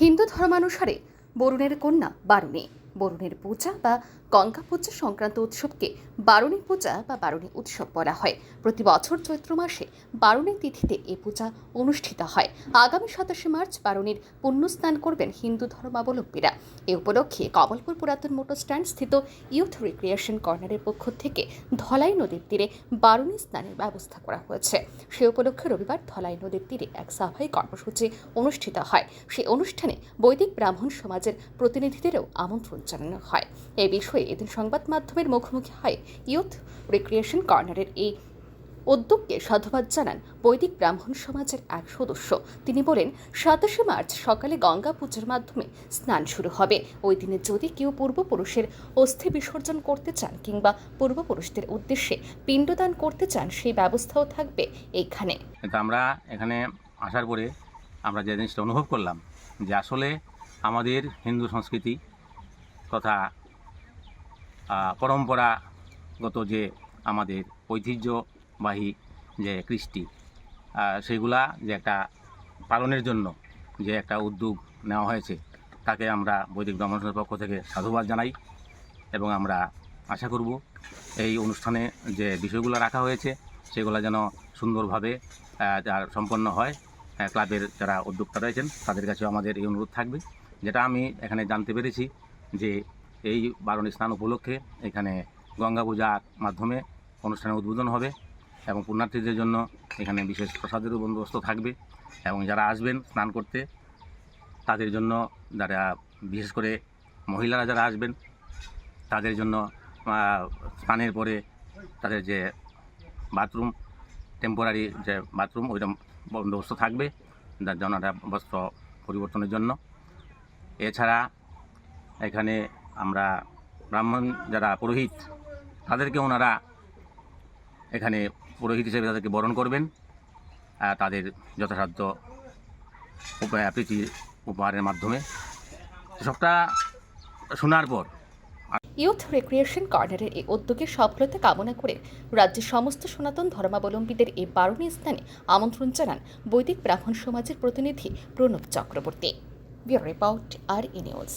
হিন্দু ধর্মানুসারে বরুণের কন্যা বারুণী। বরুণের পূজা বা গঙ্গা পূজা সংক্রান্ত উৎসবকে বারুণী পূজা বা বারুণী উৎসব বলা হয়। প্রতি বছর চৈত্র মাসে বারুণী তিথিতে এই পূজা অনুষ্ঠিত হয়। আগামী সাতাশে মার্চ বারুণীর পুণ্যস্নান করবেন হিন্দু ধর্মাবলম্বীরা। এ উপলক্ষে কমলপুর পুরাতন মোটর স্ট্যান্ড স্থিত ইউথ রিক্রিয়েশন কর্নারের পক্ষ থেকে ধলাই নদীর তীরে বারুণী স্নানের ব্যবস্থা করা হয়েছে। সে উপলক্ষে রবিবার ধলাই নদীর তীরে এক সাফাই কর্মসূচি অনুষ্ঠিত হয়। সেই অনুষ্ঠানে বৈদিক ব্রাহ্মণ সমাজের প্রতিনিধিদেরও আমন্ত্রণ জানানো হয়। এই বিষয়ে এদিন সংবাদ মাধ্যমের মুখোমুখি হয় ইউথ রিক্রিয়েশন কর্নারের এই উদ্যোগকে সাধুবাদ জানান বৈদিক ব্রাহ্মণ সমাজের এক সদস্য। তিনি বলেন, সাতাশে মার্চ সকালে গঙ্গা পূজার মাধ্যমে স্নান শুরু হবে। ওই দিনে যদি কেউ পূর্বপুরুষের অস্থি বিসর্জন করতে চান কিংবা পূর্বপুরুষদের উদ্দেশ্যে পিণ্ডদান করতে চান, সেই ব্যবস্থাও থাকবে এইখানে আমরা এখানে আসার পরে আমরা যে জিনিসটা অনুভব করলাম যে আসলে আমাদের হিন্দু সংস্কৃতি তথা পরম্পরাগত যে আমাদের ঐতিহ্যবাহী যে কৃষ্টি সেগুলা যে একটা পালনের জন্য যে একটা উদ্যোগ নেওয়া হয়েছে, তাকে আমরা বৈদিক ব্রাহ্মণ সমাজের পক্ষ থেকে সাধুবাদ জানাই এবং আমরা আশা করব এই অনুষ্ঠানে যে বিষয়গুলো রাখা হয়েছে, সেগুলো যেন সুন্দরভাবে যার সম্পন্ন হয়। ক্লাবের যারা উদ্যোক্তা রয়েছেন, তাদের কাছেও আমাদের এই অনুরোধ থাকবে। যেটা আমি এখানে জানতে পেরেছি যে এই বারণী স্নান উপলক্ষে এখানে গঙ্গা পূজার মাধ্যমে অনুষ্ঠানের উদ্বোধন হবে এবং পুণ্যার্থীদের জন্য এখানে বিশেষ প্রসাদেরও বন্দোবস্ত থাকবে এবং যারা আসবেন স্নান করতে, তাদের জন্য যারা বিশেষ করে মহিলারা যারা আসবেন, তাদের জন্য স্নানের পরে তাদের যে বাথরুম টেম্পোরারি যে বাথরুম, ওইটা বন্দোবস্ত থাকবে, যার জন্য বস্ত্র পরিবর্তনের জন্য। এছাড়া এখানে আমরা ব্রাহ্মণ যারা পুরোহিত, তাদেরকে ওনারা এখানে পুরোহিত হিসেবে তাদেরকে বরণ করবেন। তাদের যথাসাধ্য উপায় প্রীতি উপহারের মাধ্যমে। সবটা শোনার পর ইউথ রিক্রিয়েশন কর্নারের এই উদ্যোগের সফলতা কামনা করে রাজ্যের সমস্ত সনাতন ধর্মাবলম্বীদের এই বারণী স্থানে আমন্ত্রণ জানান বৈদিক ব্রাহ্মণ সমাজের প্রতিনিধি প্রণব চক্রবর্তী। রিপোর্ট আর ই নিউজ।